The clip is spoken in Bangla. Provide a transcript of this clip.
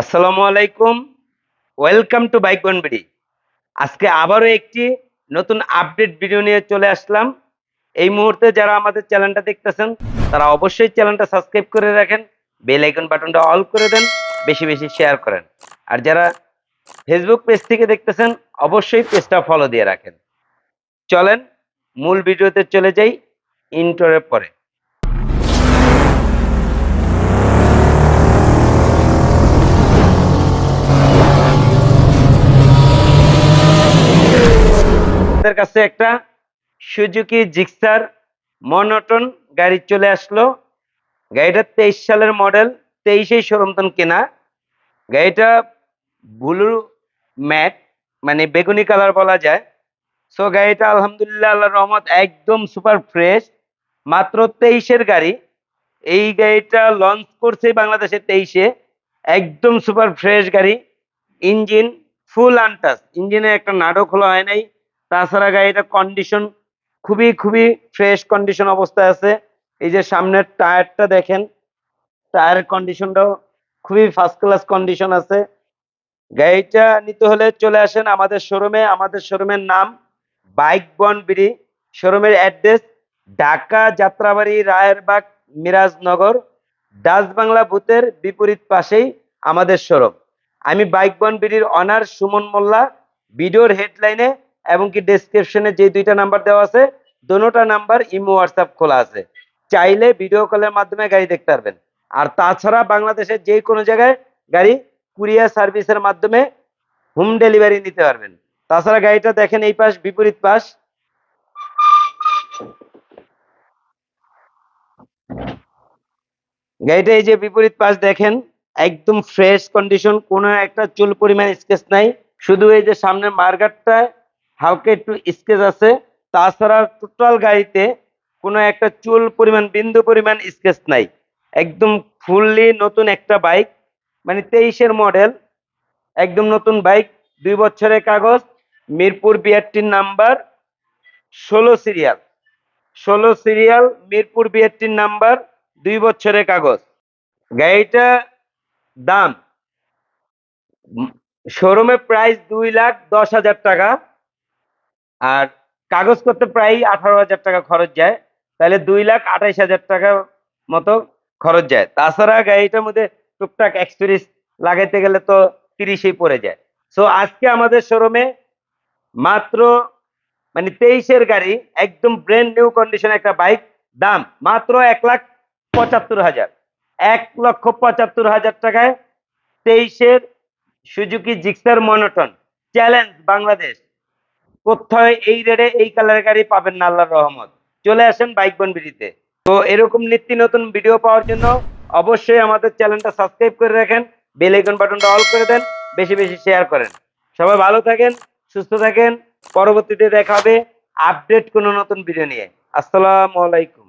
আসসালামু আলাইকুম। ওয়েলকাম টু বাইক বনবিডি আজকে আবারও একটি নতুন আপডেট ভিডিও নিয়ে চলে আসলাম। এই মুহূর্তে যারা আমাদের চ্যানেলটা দেখতেছেন, তারা অবশ্যই চ্যানেলটা সাবস্ক্রাইব করে রাখেন বেল আইকন বাটনটা অল করে দেন, বেশি বেশি শেয়ার করেন। আর যারা ফেসবুক পেজ থেকে দেখতেছেন, অবশ্যই পেজটা ফলো দিয়ে রাখেন। চলেন, মূল ভিডিওতে চলে যাই ইন্টারের পরে। আমাদের কাছে একটা সুজুকি জিক্সার মনোটন গাড়ি চলে আসলো। গাড়িটা তেইশ সালের মডেল তেইশেই সরমতন কেনা। গাড়িটা ব্লু ম্যাট মানে বেগুনি কালার বলা যায়। সো গাড়িটা আলহামদুলিল্লাহ আল্লাহ রহমত, একদম সুপার ফ্রেশ। মাত্র তেইশের গাড়ি। এই গাড়িটা লঞ্চ করছে বাংলাদেশে তেইশে। একদম সুপার ফ্রেশ গাড়ি। ইঞ্জিন ফুল আনটাস ইঞ্জিনে একটা নাটক খোলা হয় নাই। তাছাড়া গাড়িটা কন্ডিশন খুবই খুবই ফ্রেশ কন্ডিশন অবস্থায় আছে। এই যে সামনের টায়ারটা দেখেন, টায়ারের কন্ডিশনটাও খুবই ফার্স্ট ক্লাস কন্ডিশন আছে। গাড়িটা নিতে হলে চলে আসেন আমাদের শোরুমে আমাদের শোরুমের নাম বাইক বন বিড়ি। শোরুমের অ্যাড্রেস ঢাকা যাত্রাবাড়ি রায়েরবাগ মিরাজনগর। ডাচ বাংলা বুথের বিপরীত পাশেই আমাদের শোরুম আমি বাইক বন বিডির অনার সুমন মোল্লা। ভিডিওর হেডলাইনে এবং কি ডেসক্রিপশনে যে দুইটা নাম্বার দেওয়া আছে দোনোটা নাম্বার ইমো হোয়াটসঅ্যাপ খোলা আছে। চাইলে ভিডিও কলের মাধ্যমে গাড়ি দেখতে পারবেন। আর তাছাড়া বাংলাদেশের যে কোনো জায়গায় গাড়ি কুরিয়ার সার্ভিসের মাধ্যমে হোম ডেলিভারি নিতে পারবেন। তাছাড়া গাড়িটা দেখেন এই পাশ, বিপরীত পাশ। গাড়িটা এই যে বিপরীত পাশ দেখেন, একদম ফ্রেশ কন্ডিশন কোনো একটা চুল পরিমাণ স্কেচ নাই। শুধু এই যে সামনের মার্গারটা হালকা একটু স্কেচ আছে। তাছাড়া টোটাল গাড়িতে কোনো একটা চুল পরিমাণ, বিন্দু পরিমাণ স্কেচ নাই। একদম ফুললি নতুন একটা বাইক মানে তেইশের মডেল, একদম নতুন বাইক, দুই বছরের কাগজ, মিরপুর বিআরটির নাম্বার, ষোলো সিরিয়াল। ষোলো সিরিয়াল, মিরপুর বিআরটির নাম্বার, দুই বছরের কাগজ। গাড়িটা দাম শোরুমে প্রাইস দুই লাখ দশ হাজার টাকা। আর কাগজ করতে প্রায় আঠারো হাজার টাকা খরচ যায়। তাহলে দুই লাখ আঠাইশ হাজার টাকার মতো খরচ যায়। তাছাড়া গাড়িটার মধ্যে টুকটাক এক্সপিরিয়েন্স লাগাইতে গেলে তো তিরিশেই পড়ে যায়। সো আজকে আমাদের শোরুমে মাত্র মানে তেইশের গাড়ি, একদম ব্র্যান্ড নিউ কন্ডিশন একটা বাইক দাম মাত্র এক লাখ পঁচাত্তর হাজার। এক লক্ষ পঁচাত্তর হাজার টাকায় তেইশের Suzuki Gixxer monotone challenge Bangladesh. কোথায় এই রেডে এই কালারের গাড়ি পাবেন না আল্লাহর রহমত। চলে আসেন বাইক বনবিডিতে তো এরকম নিত্য নতুন ভিডিও পাওয়ার জন্য অবশ্যই আমাদের চ্যানেলটা সাবস্ক্রাইব করে রাখেন বেল আইকন বাটনটা অল করে দেন, বেশি বেশি শেয়ার করেন। সবাই ভালো থাকেন, সুস্থ থাকেন, পরবর্তীতে দেখা হবে আপডেট কোনো নতুন ভিডিও নিয়ে। আসসালামু আলাইকুম।